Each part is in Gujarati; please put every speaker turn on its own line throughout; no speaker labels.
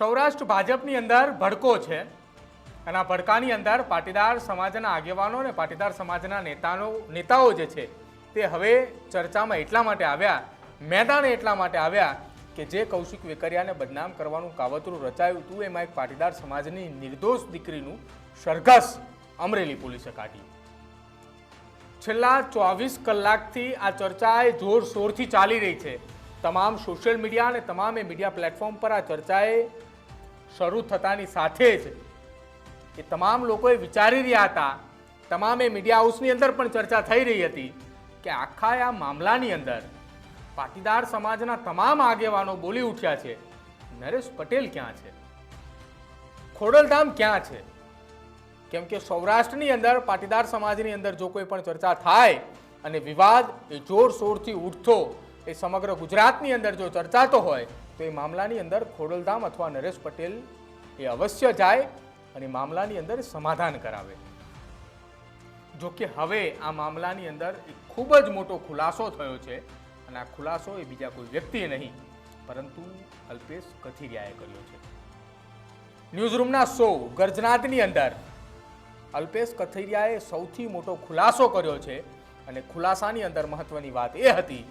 સૌરાષ્ટ્ર ભાજપની અંદર ભડકો છે. અને આ ભડકાની અંદર પાટીદાર સમાજના આગેવાનો અને પાટીદાર સમાજના નેતાનો, નેતાઓ જે છે, તે હવે ચર્ચામાં એટલા માટે આવ્યા, મેદાને એટલા માટે આવ્યા કે જે કૌશિક વેકરિયાને બદનામ કરવાનું કાવતરું રચાયું હતું, એમાં એક પાટીદાર સમાજની નિર્દોષ દીકરીનું સરઘસ અમરેલી પોલીસે કાઢ્યું. છેલ્લા ચોવીસ કલાકથી આ ચર્ચા એ જોરશોરથી ચાલી રહી છે. તમામ સોશિયલ મીડિયા અને તમામે મીડિયા પ્લેટફોર્મ પર આ ચર્ચાએ શરૂ થતાની સાથે જ એ તમામ લોકોએ વિચારી રહ્યા હતા, તમામે મીડિયા હાઉસની અંદર પણ ચર્ચા થઈ રહી હતી કે આખા આ મામલાની અંદર પાટીદાર સમાજના તમામ આગેવાનો બોલી ઉઠ્યા છે, નરેશ પટેલ ક્યાં છે? ખોડલધામ ક્યાં છે? કેમ કે સૌરાષ્ટ્રની અંદર, પાટીદાર સમાજની અંદર જો કોઈ પણ ચર્ચા થાય અને વિવાદ એ જોરશોરથી ઉઠતો, એ સમગ્ર ગુજરાતની અંદર જો ચર્ચાતો હોય તો એ મામલાની અંદર ખોડલધામ અથવા નરેશ પટેલ એ અવશ્ય જાય અને મામલાની અંદર સમાધાન કરાવે. જો કે હવે આ મામલાની અંદર એક ખૂબ જ મોટો ખુલાસો થયો છે અને આ ખુલાસો એ બીજા કોઈ વ્યક્તિએ નહીં, પરંતુ અલ્પેશ કથિરિયાએ કર્યો છે. ન્યૂઝરૂમના શો ગર્જનાદની અંદર અલ્પેશ કથિરિયાએ સૌથી મોટો ખુલાસો કર્યો છે અને ખુલાસાની અંદર મહત્વની વાત એ હતી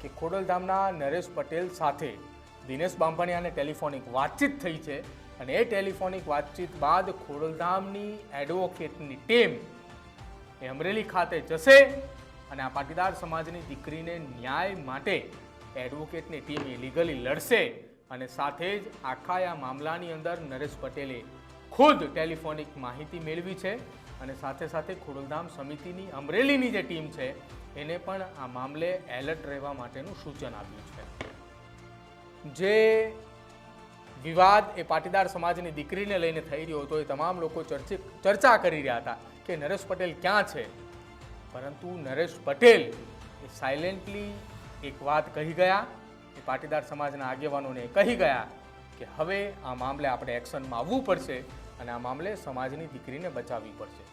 કે ખોડલધામના નરેશ પટેલ સાથે દિનેશ બાંભણિયાને ટેલિફોનિક વાતચીત થઈ છે અને એ ટેલિફોનિક વાતચીત બાદ ખોડલધામની એડવોકેટની ટીમ એ અમરેલી ખાતે જશે અને આ પાટીદાર સમાજની દીકરીને ન્યાય માટે એડવોકેટની ટીમ એ લીગલી લડશે અને સાથે જ આખા આ મામલાની અંદર નરેશ પટેલે ખુદ ટેલિફોનિક માહિતી મેળવી છે અને સાથે સાથે ખોડલધામ સમિતિની અમરેલીની જે ટીમ છે, એને પણ આ મામલે એલર્ટ રહેવા માટેનું સૂચન આપ્યું છે. જે વિવાદ એ પાટીદાર સમાજની દીકરીને લઈને થઈ રહ્યો હતો, એ તમામ લોકો ચર્ચિત, ચર્ચા કરી રહ્યા હતા કે નરેશ પટેલ ક્યાં છે. પરંતુ નરેશ પટેલ એ સાયલેન્ટલી એક વાત કહી ગયા, એ પાટીદાર સમાજના આગેવાનોને કહી ગયા કે હવે આ મામલે આપણે એક્શનમાં આવવું પડશે અને આ મામલે સમાજની દીકરીને બચાવવી પડશે.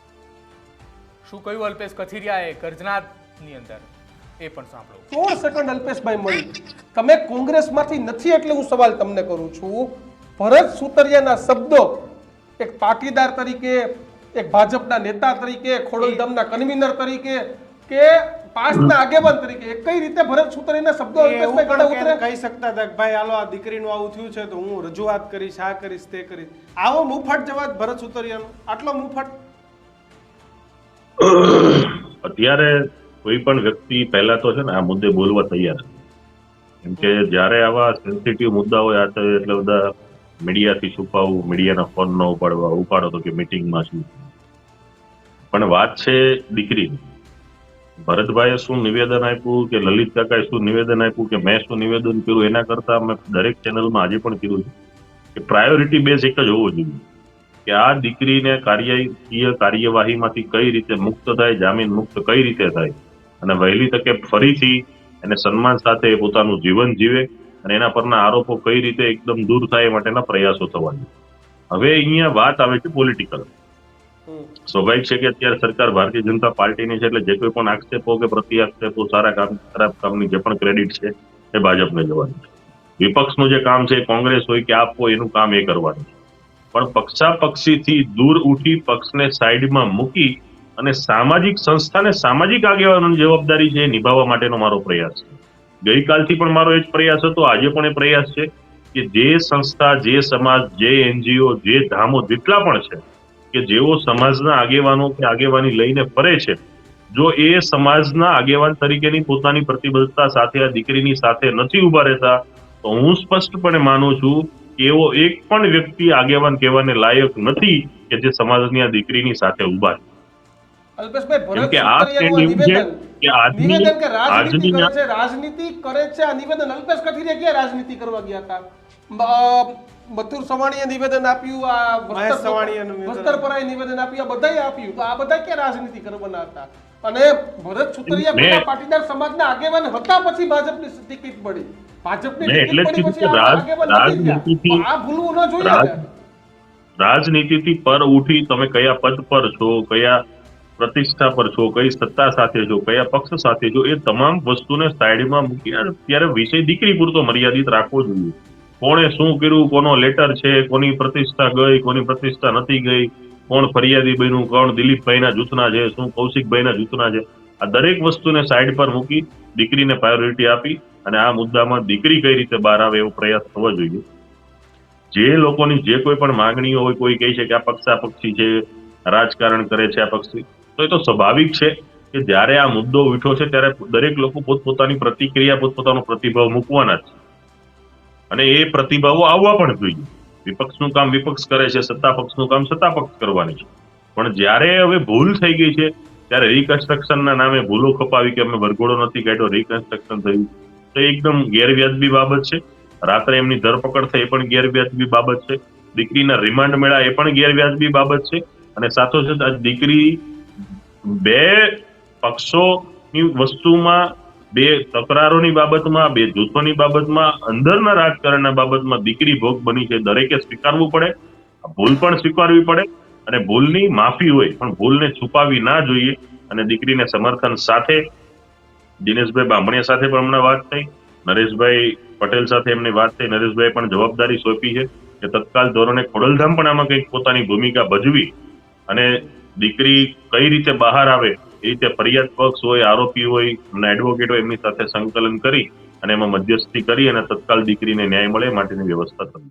શું કહ્યું અલ્પેશ કથિરિયાએ કરજનાથની અંદર? એ પણ સાંભળો.
સોળ સેકન્ડ અલ્પેશભાઈ મળી. તમે કોંગ્રેસમાંથી નથી એટલે હું સવાલ તમને કરું છું. ભરત સુતરિયાના શબ્દો એક પાટીદાર તરીકે એક ભાજપના નેતા તરીકે ખોડલધામના કન્વીનર તરીકે કે પાસના આગેવાન તરીકે કઈ રીતે ભરત સુતરિયાના શબ્દો ઉતરે?
કહી શકતા હતા કે ભાઈ હાલો આ દીકરીનું આવું થયું છે તો હું રજૂઆત કરીશ આ કરીશ તે કરીશ. આવો મુફટ જવાબ ભરત સુતરિયાનો. આટલો મુફટ.
અત્યારે કોઈ પણ વ્યક્તિ પહેલા તો છે ને આ મુદ્દે બોલવા તૈયાર છે કેમ કે જ્યારે આવા સેન્સિટિવ મુદ્દા હોય આ એટલે બધા મીડિયાથી છુપાવવું મીડિયાના ફોન ન ઉપાડવા, ઉપાડો તો કે મિટિંગમાં શું. પણ વાત છે દીકરીની. ભરતભાઈએ શું નિવેદન આપ્યું કે લલિત કાકાએ શું નિવેદન આપ્યું કે મેં શું નિવેદન કર્યું એના કરતા અમે દરેક ચેનલમાં આજે પણ કીધું છે કે પ્રાયોરિટી બેઝ એક જ હોવો જોઈએ. કે આ દીકરીને કાર્યકીય કાર્યવાહીમાંથી કઈ રીતે મુક્ત થાય, જામીન મુક્ત કઈ રીતે થાય. અને વહેલી તકે ફરીથી એને સન્માન સાથે પોતાનું જીવન જીવે અને એના પરના આરોપો કઈ રીતે એકદમ દૂર થાય એ માટેના પ્રયાસો થવા જોઈએ હવે અહીંયા વાત આવે છે પોલિટિકલ સ્વાભાવિક છે કે અત્યારે સરકાર ભારતીય જનતા પાર્ટીની છે એટલે જે કોઈ પણ આક્ષેપો કે પ્રતિ આક્ષેપો સારા કામ ખરાબ કામની જે પણ ક્રેડિટ છે એ ભાજપને જવાનું છે. વિપક્ષનું જે કામ છે કોંગ્રેસ હોય કે આપ હોય એનું કામ એ કરવાનું છે. પણ પક્ષાપક્ષીથી દૂર ઉઠી પક્ષને સાઈડમાં મૂકી અને સામાજિક સંસ્થાને સામાજિક આગેવાનોની જવાબદારી છે નિભાવવા માટેનો મારો પ્રયાસ છે. ગઈકાલથી પણ મારો એ જ પ્રયાસ હતો, આજે પણ એ પ્રયાસ છે કે જે સંસ્થા, જે સમાજ, જે એનજીઓ, જે ધામો જેટલા પણ છે કે જેઓ સમાજના આગેવાનો કે આગેવાની લઈને ફરે છે, જો એ સમાજના આગેવાન તરીકેની પોતાની પ્રતિબદ્ધતા સાથે, આ દીકરીની સાથે નથી ઊભા રહેતા, તો હું સ્પષ્ટપણે માનું છું કે એવો એક પણ વ્યક્તિ આગેવાન કહેવાને લાયક નથી કે જે સમાજની આ દીકરીની સાથે ઊભા છે
અલ્પેશભાઈ ભરત નિવેદન?
કે
રાજનીતિ
આજની
કરે છે રાજનીતિ કરે છે આ નિવેદન અલ્પેશ કથિરિયા ક્યાં રાજનીતિ કરવા ગયા હતા? મથુર સવાણીએ નિવેદન આપ્યું આ
મહેશ
વસ્ત્ર-
નિવેદન
આપ્યું. આ બધાએ આપ્યું. તો આ બધા ક્યાં રાજનીતિ કરવાના હતા? અને ભરત સુતરિયા પેલા પાટીદાર સમાજના આગેવાન હતા પછી ભાજપની ટિકિટ મળી. ભાજપની ટિકિટ મળી પછી આગેવાન આ ભૂલવું ન જોઈએ
રાજનીતિથી પર ઉઠી તમે કયા પદ પર છો કયા પ્રતિષ્ઠા પર છો, કઈ સત્તા સાથે છો, કયા પક્ષ સાથે છો, એ તમામ વસ્તુને સાઈડમાં મૂકી અને ત્યારે વિષય દીકરી પૂરતો મર્યાદિત રાખવો જોઈએ. કોણે શું કર્યું, કોનો લેટર છે, કોની પ્રતિષ્ઠા ગઈ, કોની પ્રતિષ્ઠા નથી ગઈ, કોણ ફરિયાદી બન્યું, કોણ દિલીપભાઈના જૂથના છે, શું કૌશિકભાઈના જૂથના છે, આ દરેક વસ્તુને સાઈડ પર મૂકી દીકરીને પ્રાયોરિટી આપી અને આ મુદ્દામાં દીકરી કઈ રીતે બહાર આવે એવો પ્રયાસ થવો જોઈએ. જે લોકોની જે કોઈ પણ માંગણીઓ હોય, કોઈ કહે છે કે આ પક્ષા પક્ષી છે રાજકારણ કરે છે આ પક્ષી તો એ તો સ્વાભાવિક છે કે જ્યારે આ મુદ્દો ઉઠ્યો છે, ત્યારે દરેક લોકો પોતપોતાની પ્રતિક્રિયા, પોતપોતાનો પ્રતિભાવ મૂકવાના છે. અને એ પ્રતિભાવો આવવા પણ જોઈએ. વિપક્ષનું કામ વિપક્ષ કરે છે, સત્તા પક્ષનું કામ સત્તા પક્ષ કરવાની છે. પણ જ્યારે હવે ભૂલ થઈ ગઈ છે, ત્યારે રિકન્સ્ટ્રક્શનના નામે ભૂલો ખપાવી કે અમે વરઘોડો નથી કાઢ્યો રિકન્સ્ટ્રક્શન થયું, તો એકદમ ગેરવ્યાજબી બાબત છે. રાત્રે એમની ધરપકડ થઈ એ પણ ગેરવ્યાજબી બાબત છે. દીકરીના રિમાન્ડ મેળા એ પણ ગેરવ્યાજબી બાબત છે. અને સાથોસાથ આ દીકરી બે પક્ષોની વસ્તુમાં, બે તકરારોની બાબતમાં, બે જૂથોની બાબતમાં, અંદરના રાજકારણના બાબતમાં દીકરી ભોગ બની છે. દરેકે સ્વીકારવું પડે ભૂલ પણ સ્વીકારવી પડે અને ભૂલની માફી હોય, પણ ભૂલને છુપાવી ના જોઈએ અને દીકરીને સમર્થન સાથે, દિનેશભાઈ બામણીયા સાથે પણ હમણાં વાત થઈ. નરેશભાઈ પટેલ સાથે એમની વાત થઈ. નરેશભાઈ પણ જવાબદારી સોંપી છે કે તત્કાલ ધોરણે ખોડલધામ પણ આમાં કંઈક પોતાની ભૂમિકા ભજવી અને દીકરી કઈ રીતે બહાર આવે, એ રીતે ફરિયાદ પક્ષ હોય, આરોપી હોય, અને એડવોકેટ હોય, એમની સાથે સંકલન કરી અને એમાં મધ્યસ્થી કરી અને તત્કાલ દીકરીને ન્યાય મળે માટેની વ્યવસ્થા કરવી